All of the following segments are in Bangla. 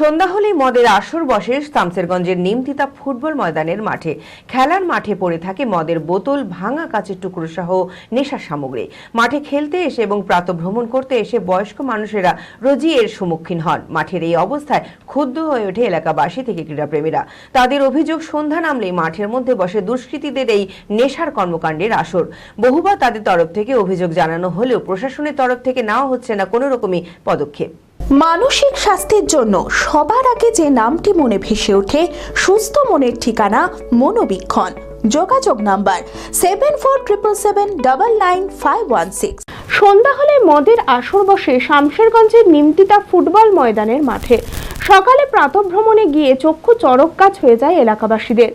সন্ধ্যা হলেই মদের আসর বসে শামসেরগঞ্জের নিমতিতা ফুটবল ময়দানের মাঠে। খেলার মাঠে পড়ে থাকে মদের বোতল, ভাঙা কাচের টুকরো সহ নেশার সামগ্রী। মাঠে খেলতে এসে এবং প্রাতভ্রমণ করতে এসে বয়স্ক মানুষেরা রোজই এর সম্মুখীন হন। মাঠের এই অবস্থায় ক্ষুব্ধ হয়ে ওঠে এলাকাবাসী থেকে ক্রীড়াপ্রেমীরা। তাদের অভিযোগ, সন্ধ্যা নামলেই মাঠের মধ্যে বসে দুষ্কৃতীদের এই নেশার কর্মকাণ্ডের আসর। বহুবার তাদের তরফ থেকে অভিযোগ জানানো হলেও প্রশাসনের তরফ থেকে নেওয়া হচ্ছে না কোনো রকমই পদক্ষেপ। মানসিক স্বাস্থ্যের জন্য সবার আগে যে নামটি মনে ভেসে ওঠে, সুস্থ মনের ঠিকানা মনোবীক্ষণ। যোগাযোগ number seven four triple seven double nine five one six সন্ধ্যা হলে মদের আসর বসে শামশেরগঞ্জের নিমতিতা ফুটবল ময়দানের মাঠে। সকালে প্রাতভ্রমণে গিয়ে চক্ষু চড়ক কাজ হয়ে যায় এলাকাবাসীদের।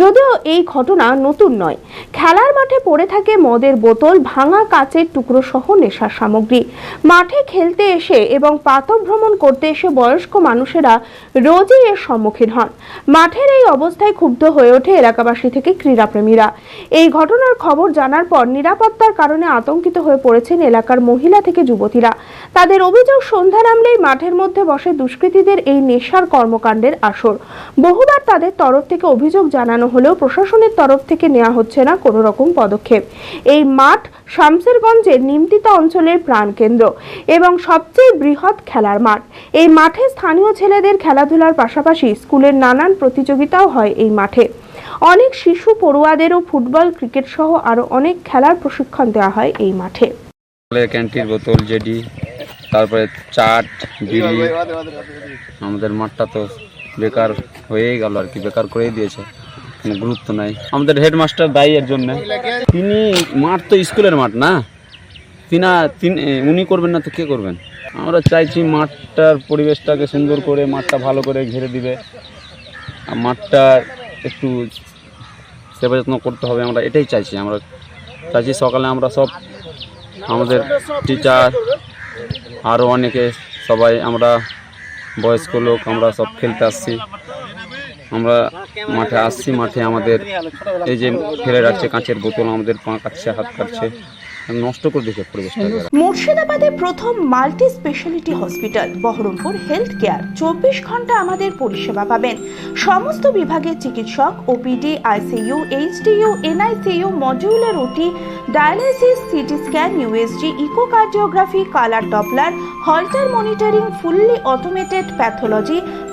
যদিও এই ঘটনা নতুন নয়। খেলার মাঠে পড়ে থাকে মদের বোতল, ভাঙা কাচের টুকরো সহ নেশার সামগ্রী। মাঠে খেলতে এসে এবং প্রাতভ্রমণ করতে এসে বয়স্ক মানুষেরা রোজই এর সম্মুখীন হন। মাঠের এই অবস্থায় ক্ষুব্ধ হয়ে ওঠে এলাকাবাসী থেকে ক্রীড়াপ্রেমীরা। এই ঘটনার খবর জানার পর নিরাপত্তার কারণে আতঙ্কিত হয়ে পড়েছেন এলাকার মহিলা থেকে যুবতীরা। তাদের অভিযোগ, সন্ধ্যা নামলেই মাঠের মধ্যে বসে দুষ্কৃতীদের এই নেশার কর্মকাণ্ডের আসর। বহুবার তাদের তরফ থেকে অভিযোগ জানানো হলেও প্রশাসনের তরফ থেকে নেওয়া হচ্ছে না কোনো রকম পদক্ষেপ। এই মাঠ শামসেরগঞ্জের নিমতিতা অঞ্চলের প্রাণকেন্দ্র এবং সবচেয়ে বৃহৎ খেলার মাঠ। এই মাঠে স্থানীয় ছেলেদের খেলাধুলার পাশাপাশি স্কুলের নানান প্রতিযোগিতাও হয় এই মাঠে। অনেক শিশু পড়ুয়াদেরও ফুটবল, ক্রিকেট সহ আরও অনেক খেলার প্রশিক্ষণ দেওয়া হয় এই মাঠে। ক্যান্টির বোতল, জেডি তারপরে চাট বিড়ি আমাদের মাঠটা তো বেকার হয়েই গেল আর কি বেকার করেই দিয়েছে কোনো গুরুত্ব নাই। আমাদের হেডমাস্টার দায়ী এর জন্য। তিনি মাঠ তো স্কুলের মাঠ না? তিনা তিন- উনি করবেন না তো কে করবেন? আমরা চাইছি মাঠটার পরিবেশটাকে সুন্দর করে মাঠটা ভালো করে ঘিরে দিবে। আর মাঠটা একটু সেবা যত্ন করতে হবে আমরা এটাই চাইছি। আমরা চাইছি সকালে আমরা সব আমাদের টিচার আরও অনেকে, সবাই আমরা বয়স্ক লোক, আমরা সব খেলতে আসছি। আমরা মাঠে আসছি, মাঠে আমাদের এই যে ফেলে রাখছে কাঁচের বোতল, আমাদের পা কাটছে, হাত কাটছে। নষ্ট করে দিচ্ছে পরিবেশটাকে। মুর্শিদাবাদে প্রথম multi speciality hospital, Berhampore health care. চব্বিশ ঘণ্টা আমাদের পরিষেবা পাবেন। সমস্ত চিকিৎসক OPD ICU HDU NICU modular OT dialysis CT scan USG echocardiography colour doppler Holter monitoring fully automated pathology